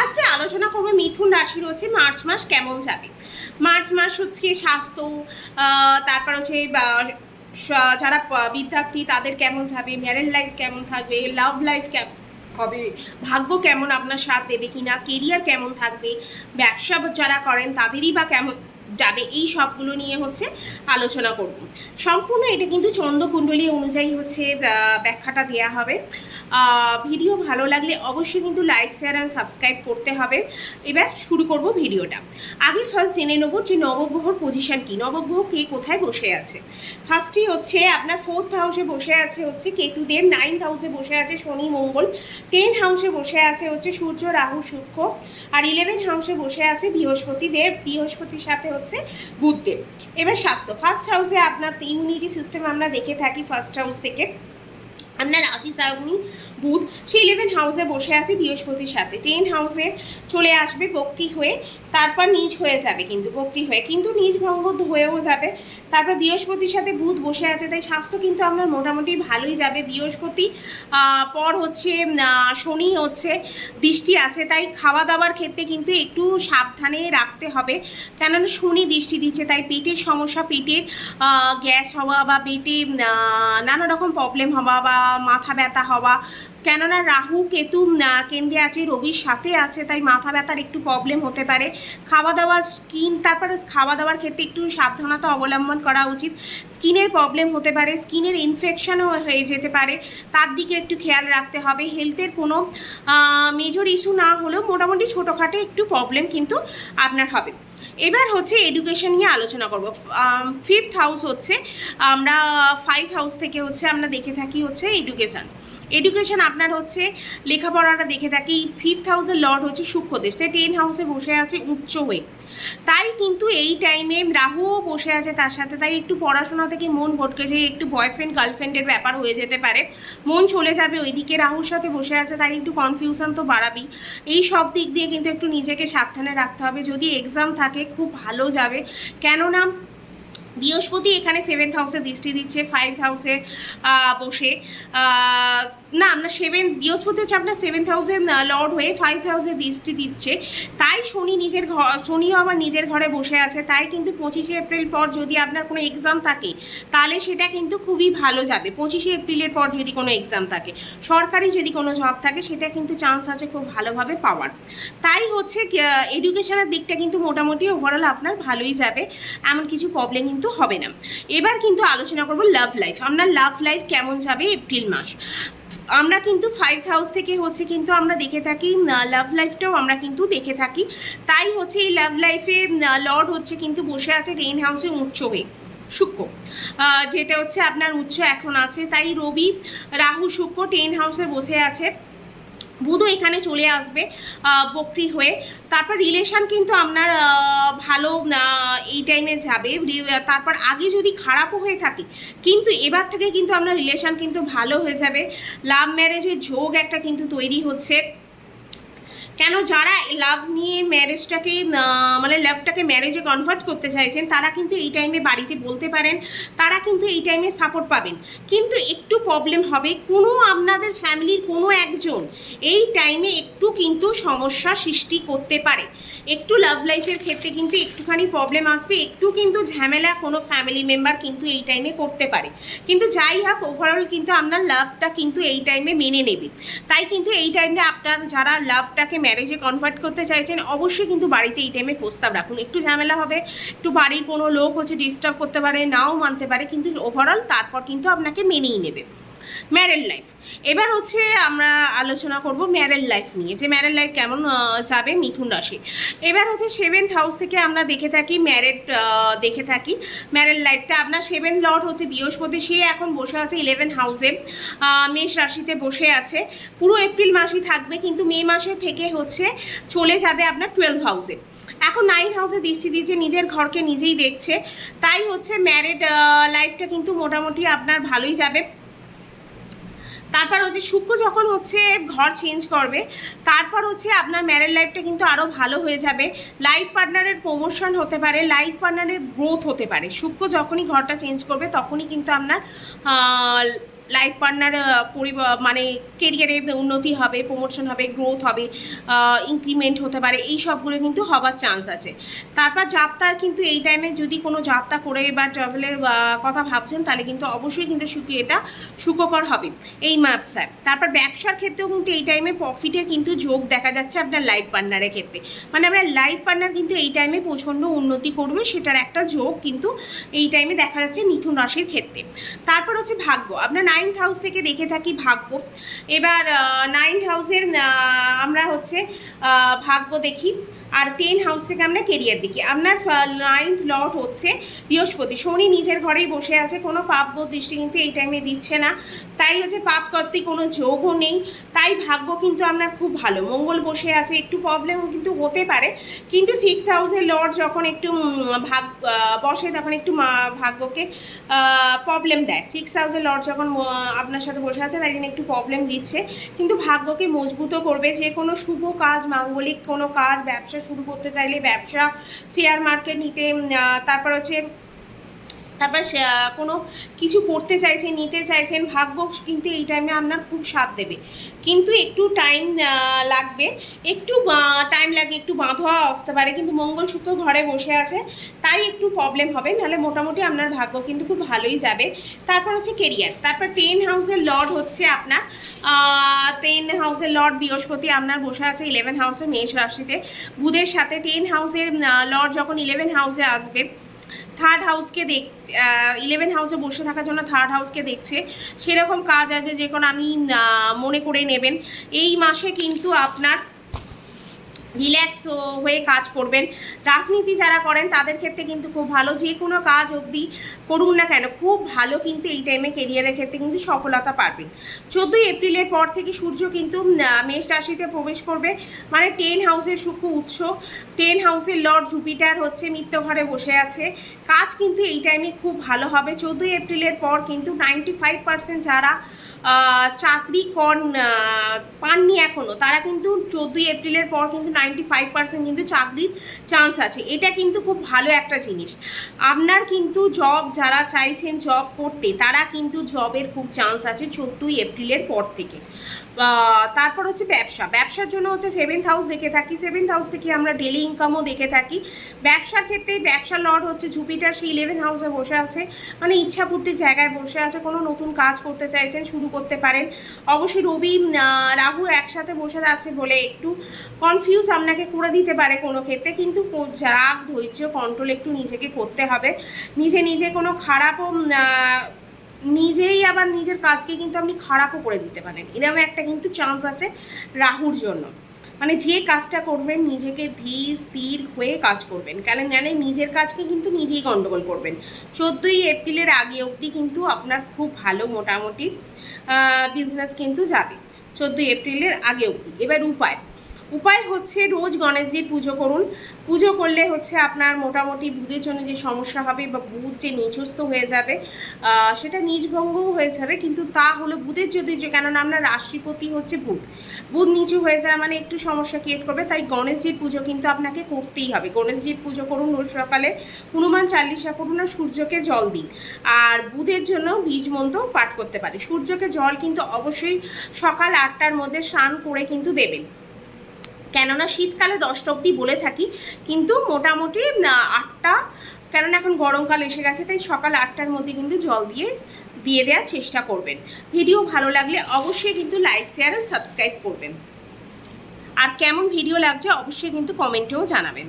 আজকে আলোচনা করবে মিথুন রাশি রয়েছে, মার্চ মাস কেমন যাবে? মার্চ মাস হচ্ছে স্বাস্থ্য তারপর হচ্ছে যারা বিদ্যার্থী তাদের কেমন যাবে? ম্যারেড লাইফ কেমন থাকবে? লাভ লাইফ কেমন হবে? ভাগ্য কেমন আপনার সাথ দেবে কিনা? কেরিয়ার কেমন থাকবে? ব্যবসা যারা করেন তাদেরই বা কেমন যাবে, এই সবগুলো নিয়ে হচ্ছে আলোচনা করব। সম্পূর্ণ এটা কিন্তু চন্দ্রকুণ্ডলী অনুযায়ী হচ্ছে ব্যাখ্যাটা দেওয়া হবে। ভিডিও ভালো লাগলে অবশ্যই কিন্তু লাইক শেয়ার অ্যান্ড সাবস্ক্রাইব করতে হবে। এবার শুরু করব ভিডিওটা। আগে ফার্স্ট জেনে নেব যে নবগ্রহর পজিশন কি। নবগ্রহ কে কোথায় বসে আছে? ফার্স্টই হচ্ছে আপনার ফোর্থ হাউসে বসে আছে হচ্ছে কেতুদেব নাইন্থ হাউসে বসে আছে শনি, মঙ্গল টেন হাউসে বসে আছে হচ্ছে সূর্য, রাহু, শুক্র, আর ইলেভেন হাউসে বসে আছে বৃহস্পতি দেব বৃহস্পতির সাথে হচ্ছে বুধদেব এবার স্বাস্থ্য ফার্স্ট হাউসে আপনার ইমিউনিটি সিস্টেম আমরা দেখে থাকি ফার্স্ট হাউস থেকে। আপনার রাশি সায়নী বুধ, সে ইলেভেন হাউসে বসে আছে বৃহস্পতির সাথে। টেন হাউসে চলে আসবে বক্রি হয়ে, তারপর নিজ হয়ে যাবে কিন্তু, বক্রি হয়ে। কিন্তু নিজ ভঙ্গ হয়েও যাবে। তারপর বৃহস্পতির সাথে বুধ বসে আছে, তাই স্বাস্থ্য কিন্তু আপনার মোটামুটি ভালোই যাবে। বৃহস্পতি পর হচ্ছে শনি হচ্ছে, দৃষ্টি আছে, তাই খাওয়া দাওয়ার ক্ষেত্রে কিন্তু একটু সাবধানে রাখতে হবে। কেননা শনি দৃষ্টি দিচ্ছে, তাই পেটের সমস্যা, পেটের গ্যাস হওয়া বা পেটে নানা রকম প্রবলেম হওয়া বা মাথা ব্যথা হওয়া। কেননা রাহু, কেতু কেন্দ্রে আছে, রবির সাথে আছে, তাই মাথা ব্যথার একটু প্রবলেম হতে পারে। খাওয়া দাওয়া স্কিন তারপরে খাওয়া দাওয়ার ক্ষেত্রে একটু সাবধানতা অবলম্বন করা উচিত। স্কিনের প্রবলেম হতে পারে স্কিনের ইনফেকশনও হয়ে যেতে পারে। তার দিকে একটু খেয়াল রাখতে হবে। হেলথের কোনো মেজর ইস্যু না হলেও মোটামুটি ছোটোখাটো একটু প্রবলেম কিন্তু আপনার হবে। এবার হচ্ছে এডুকেশন নিয়ে আলোচনা করব। ফিফথ হাউস হচ্ছে, আমরা ফাইভ হাউস থেকে হচ্ছে আমরা দেখে থাকি হচ্ছে এডুকেশন এডুকেশন আপনার হচ্ছে লেখাপড়াটা দেখে থাকি। ফিফথ হাউসের লর্ড হচ্ছে সূক্ষ্মদেব সে টেন হাউসে বসে আছে উচ্চ হয়ে। তাই কিন্তু এই টাইমে রাহুও বসে আছে তার সাথে। তাই একটু পড়াশোনা থেকে মন ভটকে যায়, একটু বয়ফ্রেন্ড গার্লফ্রেন্ডের ব্যাপার হয়ে যেতে পারে। মন চলে যাবে ওইদিকে। রাহুর সাথে বসে আছে, তাই একটু কনফিউশন তো বাড়াবি এই সব দিক দিয়ে কিন্তু একটু নিজেকে সাবধানে রাখতে হবে। যদি এক্সাম থাকে, খুব ভালো যাবে। কেননা, বৃহস্পতি এখানে সেভেন্থ হাউসে দৃষ্টি দিচ্ছে ফাইভ হাউসে বসে। না আপনার সেভেন বৃহস্পতি হচ্ছে আপনার সেভেন হাউসে লর্ড হয়ে ফাইভ হাউসে দৃষ্টি দিচ্ছে। তাই শনি নিজের ঘর শনিও আবার নিজের ঘরে বসে আছে। তাই কিন্তু পঁচিশে এপ্রিল পর যদি আপনার কোনো এক্সাম থাকে, তাহলে সেটা কিন্তু খুবই ভালো যাবে। পঁচিশে এপ্রিলের পর যদি কোনো এক্সাম থাকে, সরকারি যদি কোনো জব থাকে, সেটা কিন্তু চান্স আছে খুব ভালোভাবে পাওয়ার। তাই হচ্ছে এডুকেশনের দিকটা কিন্তু মোটামুটি ওভারঅল আপনার ভালোই যাবে। এমন কিছু প্রবলেম কিন্তু হবে না। এবার কিন্তু আলোচনা করব লাভ লাইফ আপনার লাভ লাইফ কেমন যাবে এপ্রিল মাস? আমরা কিন্তু ফাইভ হাউস থেকে হচ্ছে কিন্তু আমরা দেখে থাকি লাভ লাইফটাও আমরা কিন্তু দেখে থাকি। তাই হচ্ছে এই লাভ লাইফে লর্ড হচ্ছে কিন্তু বসে আছে রেইন হাউসে উচ্চ হয়ে, শুক্র। যেটা হচ্ছে আপনার উচ্চ এখন আছে। তাই রবি, রাহু, শুক্র টেন হাউসে বসে আছে। বুধও এখানে চলে আসবে বকরি হয়ে। তারপর রিলেশান কিন্তু আপনার ভালো এই টাইমে যাবে। তারপর আগে যদি খারাপও হয়ে থাকে, কিন্তু এবার থেকে কিন্তু আপনার রিলেশান কিন্তু ভালো হয়ে যাবে। লাভ ম্যারেজের ঝোঁক একটা কিন্তু তৈরি হচ্ছে। কেন যারা লাভ নিয়ে ম্যারেজটাকে মানে লাভটাকে ম্যারেজে কনভার্ট করতে চাইছেন, তারা কিন্তু এই টাইমে বাড়িতে বলতে পারেন, তারা কিন্তু এই টাইমে সাপোর্ট পাবেন। কিন্তু একটু প্রবলেম হবে, কোনো আপনাদের ফ্যামিলির কোনো একজন এই টাইমে একটু কিন্তু সমস্যা সৃষ্টি করতে পারে। একটু লাভ লাইফের ক্ষেত্রে কিন্তু একটুখানি প্রবলেম আসবে, একটু কিন্তু ঝামেলা কোনো ফ্যামিলি মেম্বার কিন্তু এই টাইমে করতে পারে। কিন্তু যাই হোক ওভারঅল কিন্তু আপনার লাভটা কিন্তু এই টাইমে মেনে নেবে। তাই কিন্তু এই টাইমে আপনার যারা লাভটাকে ম্যারেজে কনভার্ট করতে চাইছেন, অবশ্যই কিন্তু বাড়িতে এই টাইমে প্রস্তাব রাখুন। একটু ঝামেলা হবে, একটু বাড়ির কোনো লোক হচ্ছে ডিস্টার্ব করতে পারে, নাও মানতে পারে, কিন্তু ওভারঅল তারপর কিন্তু আপনাকে মেনেই নেবে। ম্যারেড লাইফ এবার হচ্ছে আমরা আলোচনা করব ম্যারেড লাইফ নিয়ে, যে ম্যারেড লাইফ কেমন যাবে মিথুন রাশি। এবার হচ্ছে সেভেন্থ হাউস থেকে আমরা দেখে থাকি ম্যারেড দেখে থাকি। ম্যারেড লাইফটা আপনার সেভেন লর্ড হচ্ছে বৃহস্পতি, সে এখন বসে আছে ইলেভেন হাউসে মেষ রাশিতে বসে আছে। পুরো এপ্রিল মাসই থাকবে, কিন্তু মে মাসে থেকে হচ্ছে চলে যাবে আপনার টুয়েলভ হাউসে এখন নাইন হাউসে দৃষ্টি দিচ্ছে নিজের ঘরকে নিজেই দেখছে। তাই হচ্ছে ম্যারেড লাইফটা কিন্তু মোটামুটি আপনার ভালোই যাবে। তারপর হচ্ছে শুক্র যখন হচ্ছে ঘর চেঞ্জ করবে, তারপর হচ্ছে আপনার ম্যারেড লাইফটা কিন্তু আরও ভালো হয়ে যাবে। লাইফ পার্টনারের প্রমোশন হতে পারে লাইফ পার্টনারের গ্রোথ হতে পারে। শুক্র যখনই ঘরটা চেঞ্জ করবে, তখনই কিন্তু আপনার লাইফ পার্টনার মানে কেরিয়ারে উন্নতি হবে প্রমোশন হবে গ্রোথ হবে ইনক্রিমেন্ট হতে পারে, এই সবগুলো কিন্তু হবার চান্স আছে। তারপর যাত্রার কিন্তু এই টাইমে যদি কোনো যাত্রা করে বা ট্রাভেলের কথা ভাবছেন, তাহলে কিন্তু অবশ্যই কিন্তু সুখী এটা সুখকর হবে, এই ব্যবসায় তারপর ব্যবসার ক্ষেত্রেও কিন্তু এই টাইমে প্রফিটের কিন্তু যোগ দেখা যাচ্ছে আপনার লাইফ পার্টনারের ক্ষেত্রে। মানে আপনার লাইফ পার্টনার কিন্তু এই টাইমে প্রচণ্ড উন্নতি করবে, সেটার একটা যোগ কিন্তু এই টাইমে দেখা যাচ্ছে মিথুন রাশির ক্ষেত্রে। তারপর হচ্ছে ভাগ্য, আপনার নাইন্থ হাউস থেকে দেখে থাকি ভাগ্য। এবার নাইন্থ হাউসের আমরা হচ্ছে ভাগ্য দেখি। আর টেন হাউস থেকে আমরা কেরিয়ার দেখি। আপনার নাইন্থ লট হচ্ছে বৃহস্পতি। শনি নিজের ঘরেই বসে আছে, কোনো পাপগ দৃষ্টি কিন্তু এই টাইমে দিচ্ছে না। তাই হচ্ছে পাপ করতে কোনো যোগও নেই। তাই ভাগ্য কিন্তু আপনার খুব ভালো। মঙ্গল বসে আছে, একটু প্রবলেম কিন্তু হতে পারে। কিন্তু সিক্স হাউসের লর্ড যখন একটু ভাগ বসে, তখন একটু ভাগ্যকে প্রবলেম দেয়। সিক্স হাউসের লর্ড যখন আপনার সাথে বসে আছে, তাই জন্য একটু প্রবলেম দিচ্ছে। কিন্তু ভাগ্যকে মজবুতও করবে। যে কোনো শুভ কাজ, মাঙ্গলিক কোনো কাজ, ব্যবসা শুরু করতে চাইলে ব্যবসা শেয়ার মার্কেট নিতে তারপর হচ্ছে তারপর কোনো কিছু করতে চাইছেন নিতে চাইছেন ভাগ্য কিন্তু এই টাইমে আপনার খুব সাথ দেবে। কিন্তু একটু টাইম লাগবে, একটু টাইম লাগে একটু বাঁধোয়া আসতে পারে, কিন্তু মঙ্গল শুক্র ঘরে বসে আছে, তাই একটু প্রবলেম হবে, নাহলে মোটামুটি আপনার ভাগ্য কিন্তু খুব ভালোই যাবে। তারপর হচ্ছে কেরিয়ার তারপর টেন হাউসের লর্ড হচ্ছে আপনার টেন হাউসের লর্ড বৃহস্পতি আপনার বসে আছে ইলেভেন হাউসে মেষ রাশিতে। বুধের সাথে টেন হাউসের লর্ড যখন ইলেভেন হাউসে আসবে থার্ড হাউসকে দেখ ইলেভেন হাউসে বসে থাকার জন্য থার্ড হাউসকে দেখছে। সেরকম কাজ আসবে, যে কোনো আপনি মনে করে নেবেন। এই মাসে কিন্তু আপনার রিল্যাক্স হয়ে কাজ করবেন। রাজনীতি যারা করেন তাদের ক্ষেত্রে কিন্তু খুব ভালো। যে কোনো কাজ অবধি করুন না কেন খুব ভালো কিন্তু এই টাইমে কেরিয়ারের ক্ষেত্রে কিন্তু সফলতা পাবেন। চোদ্দোই এপ্রিলের পর থেকে সূর্য কিন্তু মেষ রাশিতে প্রবেশ করবে। মানে টেন হাউসের সূক্ষ্ম উৎস। টেন হাউসের লর্ড জুপিটার হচ্ছে ঘরে বসে আছে। কাজ কিন্তু এই টাইমে খুব ভালো হবে। চোদ্দোই এপ্রিলের পর কিন্তু নাইনটি ফাইভ পার্সেন্ট যারা চাকরি আহ, পাননি এখনও তারা কিন্তু চোদ্দোই এপ্রিলের পর কিন্তু নাইনটি ফাইভ পার্সেন্ট কিন্তু চাকরির চান্স আছে। এটা কিন্তু খুব ভালো একটা জিনিস। আপনার কিন্তু জব যারা চাইছেন জব করতে, তারা কিন্তু জবের খুব চান্স আছে চোদ্দোই এপ্রিলের পর থেকে। তারপর হচ্ছে ব্যবসা। ব্যবসার জন্য হচ্ছে সেভেন্থ হাউস দেখে থাকি। সেভেন্থ হাউস থেকে আমরা ডেলি ইনকামও দেখে থাকি। ব্যবসার ক্ষেত্রে ব্যবসা লর্ড হচ্ছে জুপিটার সেই ইলেভেন হাউসে বসে আছে। মানে ইচ্ছা ইচ্ছাপূর্তির জায়গায় বসে আছে, কোনো নতুন কাজ করতে চাইছেন, শুরু করতে পারেন। অবশ্যই রবি রাহু একসাথে বসে আছে বলে একটু কনফিউজ আপনাকে করে দিতে পারে কোনো ক্ষেত্রে। কিন্তু রাগ ধৈর্য কন্ট্রোল একটু নিজেকে করতে হবে। নিজে নিজে কোনো খারাপও নিজেই আবার নিজের কাজকে কিন্তু আপনি খারাপও করে দিতে পারেন। এরকম একটা কিন্তু চান্স আছে রাহুর জন্য। মানে যে কাজটা করবেন, নিজেকে ধীর, স্থির হয়ে কাজ করবেন। কেন জানে নিজের কাজকে কিন্তু নিজেই গন্ডগোল করবেন। চোদ্দোই এপ্রিলের আগে অবধি কিন্তু আপনার খুব ভালো মোটামুটি বিজনেস কিন্তু যাবে। চোদ্দোই এপ্রিলের আগে অবধি। এবার উপায়। উপায় হচ্ছে রোজ গণেশজির পুজো করুন। পুজো করলে হচ্ছে আপনার মোটামুটি বুধের জন্য যে সমস্যা হবে বা বুধ যে নিচস্ত হয়ে যাবে সেটা নিজভঙ্গও হয়ে যাবে। কিন্তু তা হলো বুধের যদি যে, কেননা আপনার রাশিপতি হচ্ছে বুধ। বুধ নিচু হয়ে যায় মানে একটু সমস্যা ক্রিয়েট করবে, তাই গণেশজির পুজো কিন্তু আপনাকে করতেই হবে। গণেশজির পুজো করুন রোজ সকালে, হনুমান চাল্লিশা করুন আর সূর্যকে জল দিন। আর বুধের জন্য বীজ মন্ত্র পাঠ করতে পারে সূর্যকে জল কিন্তু অবশ্যই সকাল আটটার মধ্যে স্নান করে কিন্তু দেবেন। কেননা শীতকালে দশটা অবধি বলে থাকি, কিন্তু মোটামুটি আটটা, কেননা এখন গরমকাল এসে গেছে, তাই সকাল আটটার মধ্যে কিন্তু জল দিয়ে দিয়ে দেওয়ার চেষ্টা করবেন। ভিডিও ভালো লাগলে অবশ্যই কিন্তু লাইক, শেয়ার সাবস্ক্রাইব করবেন। আর কেমন ভিডিও লাগছে অবশ্যই কিন্তু কমেন্টেও জানাবেন।